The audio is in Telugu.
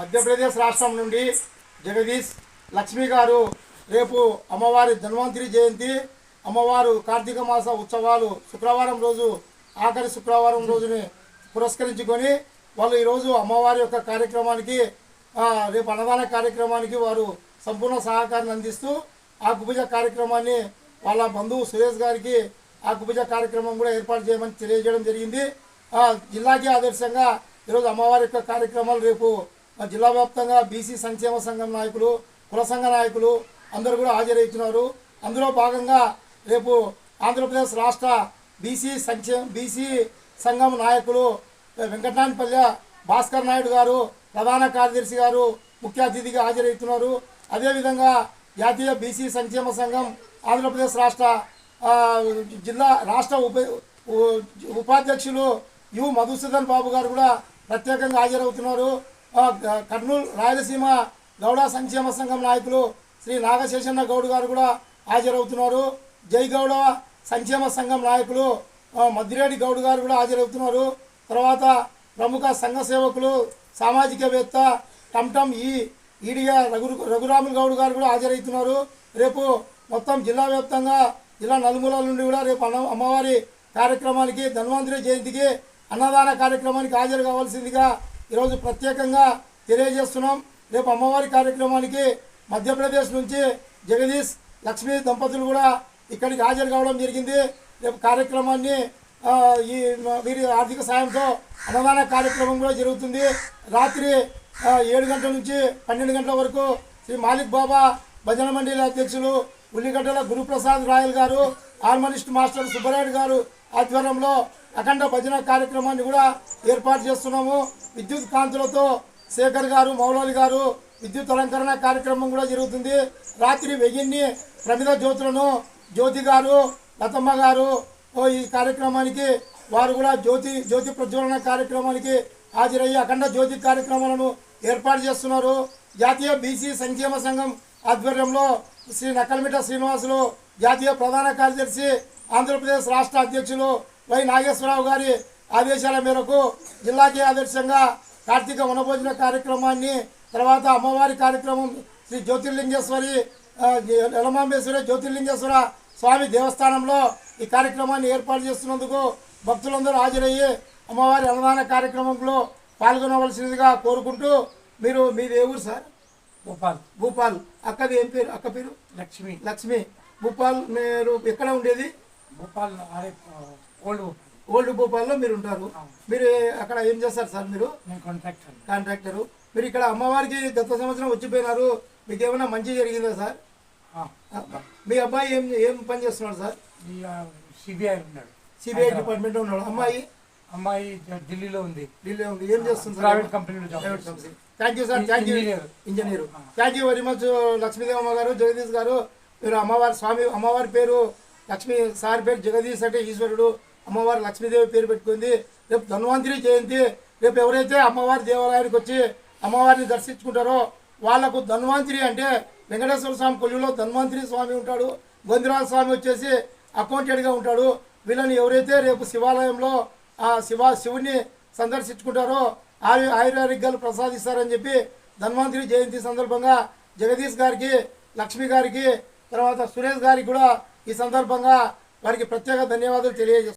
మధ్యప్రదేశ్ రాష్ట్రం నుండి జగదీష్ లక్ష్మి గారు రేపు అమ్మవారి ధన్వంతరి జయంతి అమ్మవారు కార్తీక మాస ఉత్సవాలు శుక్రవారం రోజు ఆఖరి శుక్రవారం రోజుని పురస్కరించుకొని వాళ్ళు ఈరోజు అమ్మవారి యొక్క కార్యక్రమానికి రేపు అన్నదాన కార్యక్రమానికి వారు సంపూర్ణ సహకారాన్ని అందిస్తూ ఆకుపూజ కార్యక్రమాన్ని వాళ్ళ బంధువు సురేష్ గారికి ఆకుపూజ కార్యక్రమం కూడా ఏర్పాటు చేయమని తెలియజేయడం జరిగింది. జిల్లాకి ఆదర్శంగా ఈరోజు అమ్మవారి యొక్క కార్యక్రమాలు రేపు జిల్లా వ్యాప్తంగా బీసీ సంక్షేమ సంఘం నాయకులు కుల సంఘ నాయకులు అందరూ కూడా హాజరవుతున్నారు. అందులో భాగంగా రేపు ఆంధ్రప్రదేశ్ రాష్ట్ర బీసీ సంక్షేమ బీసీ సంఘం నాయకులు వెంకటనాయనపల్లె భాస్కర్ నాయుడు గారు ప్రధాన కార్యదర్శి గారు ముఖ్య అతిథిగా హాజరవుతున్నారు. అదేవిధంగా జాతీయ బీసీ సంక్షేమ సంఘం ఆంధ్రప్రదేశ్ రాష్ట్ర జిల్లా రాష్ట్ర ఉప ఉపాధ్యక్షులు యు. మధుసూదన్ బాబు గారు కూడా ప్రత్యేకంగా హాజరవుతున్నారు. కర్నూలు రాయలసీమ గౌడ సంక్షేమ సంఘం నాయకులు శ్రీ నాగశేషన్న గౌడ్ గారు కూడా హాజరవుతున్నారు. జై గౌడ సంక్షేమ సంఘం నాయకులు మద్దిరేడి మద్దిరెడ్డి గౌడ్ గారు కూడా హాజరవుతున్నారు. తర్వాత ప్రముఖ సంఘ సేవకులు సామాజికవేత్త టమ్టమ్ ఈ ఈడిగా రఘు రఘురాములు గౌడ్ గారు కూడా హాజరవుతున్నారు. రేపు మొత్తం జిల్లా వ్యాప్తంగా జిల్లా నలుమూలల నుండి కూడా రేపు అన్న అమ్మవారి కార్యక్రమానికి ధన్వంతరి జయంతికి అన్నదాన కార్యక్రమానికి హాజరు కావాల్సిందిగా ఈరోజు ప్రత్యేకంగా తెలియజేస్తున్నాం. రేపు అమ్మవారి కార్యక్రమానికి మధ్యప్రదేశ్ నుంచి జగదీష్ లక్ష్మీ దంపతులు కూడా ఇక్కడికి హాజరు కావడం జరిగింది. రేపు కార్యక్రమాన్ని ఈ వీరి ఆర్థిక సాయంతో అన్నదాన కార్యక్రమం కూడా జరుగుతుంది. రాత్రి ఏడు గంటల నుంచి పన్నెండు గంటల వరకు శ్రీ మాలిక్ బాబా భజన మండలి అధ్యక్షులు ఉల్లిగడ్డల గురుప్రసాద్ రాయల్ గారు హార్మోనిస్ట్ మాస్టర్ సుబ్బరాయుడు గారు ఆధ్వర్యంలో అఖండ భజన కార్యక్రమాన్ని కూడా ఏర్పాటు చేస్తున్నాము. విద్యుత్ కాంతులతో శేఖర్ గారు మౌలాలి గారు విద్యుత్ అలంకరణ కార్యక్రమం కూడా జరుగుతుంది. రాత్రి వెయ్యిన్ని ప్రమిద జ్యోతులను జ్యోతి గారు లతమ్మ గారు ఓ ఈ కార్యక్రమానికి వారు కూడా జ్యోతి జ్యోతి ప్రజ్వలన కార్యక్రమానికి హాజరయ్యి అఖండ జ్యోతి కార్యక్రమాలను ఏర్పాటు చేస్తున్నారు. జాతీయ బీసీ సంక్షేమ సంఘం ఆధ్వర్యంలో శ్రీ నక్కలమిట శ్రీనివాసులు జాతీయ ప్రధాన కార్యదర్శి ఆంధ్రప్రదేశ్ రాష్ట్ర అధ్యక్షులు వై నాగేశ్వరరావు గారి ఆదేశాల మేరకు జిల్లాకి ఆదర్శంగా కార్తీక వనభోజన కార్యక్రమాన్ని తర్వాత అమ్మవారి కార్యక్రమం శ్రీ జ్యోతిర్లింగేశ్వరి ఆ, యలమాంబేశ్వరి జ్యోతిర్లింగేశ్వర స్వామి దేవస్థానంలో ఈ కార్యక్రమాన్ని ఏర్పాటు చేస్తున్నందుకు భక్తులందరూ హాజరయ్యి అమ్మవారి అన్నదాన కార్యక్రమంలో పాల్గొనవలసిందిగా కోరుకుంటూ మీరు మీది ఏ ఊరు సార్? భోపాల్. భూపాల్. అక్కది ఏం పేరు? అక్క పేరు? లక్ష్మి. లక్ష్మి. భూపాల్ మీరు ఎక్కడ ఉండేది? భోపాల్ అదే ఓల్డ్ ఓల్డ్ భూపాల్లో మీరు ఉంటారు. మీరు అక్కడ ఏం చేస్తారు సార్ మీరు? కాంట్రాక్టర్ కాంట్రాక్టరు మీరు ఇక్కడ అమ్మవారికి గత సంవత్సరం వచ్చిపోయినారు. మీకు ఏమైనా మంచి జరిగిందా సార్? మీ అబ్బాయి ఏం ఏం పని చేస్తున్నాడు సార్? సిబిఐ ఉన్నాడు. సిబిఐ డిపార్ట్మెంట్ ఉన్నాడు. అమ్మాయి? అమ్మాయి ఢిల్లీలో ఉంది. ఢిల్లీ ఉంది. ఏం చేస్తుంది ప్రైవేట్ కంపెనీలో private. Company thank you sir thank you engineer. Engineer thank you very much Lakshmidevamma garu Jagadish garu. మీరు అమ్మవారి స్వామి అమ్మవారి పేరు లక్ష్మీ సార్ పేరు జగదీష్ అంటే ఈశ్వరుడు అమ్మవారి లక్ష్మీదేవి పేరు పెట్టుకుంది. రేపు ధన్వంతరి జయంతి రేపు ఎవరైతే అమ్మవారి దేవాలయానికి వచ్చి అమ్మవారిని దర్శించుకుంటారో వాళ్ళకు ధన్వంతరి అంటే వెంకటేశ్వర స్వామి కొలువులో ధన్వంతరి స్వామి ఉంటాడు. గోందిరాజ స్వామి వచ్చేసి అకౌంటెడ్గా ఉంటాడు. వీళ్ళని ఎవరైతే రేపు శివాలయంలో ఆ శివ శివుని సందర్శించుకుంటారో ఆయు ఆయురారోగ్యాలు ప్రసాదిస్తారని చెప్పి ధన్వంతరి జయంతి సందర్భంగా జగదీష్ గారికి లక్ష్మి గారికి తర్వాత సురేష్ గారికి కూడా ఈ సందర్భంగా వారికి ప్రత్యేక ధన్యవాదాలు తెలియజేస్తాను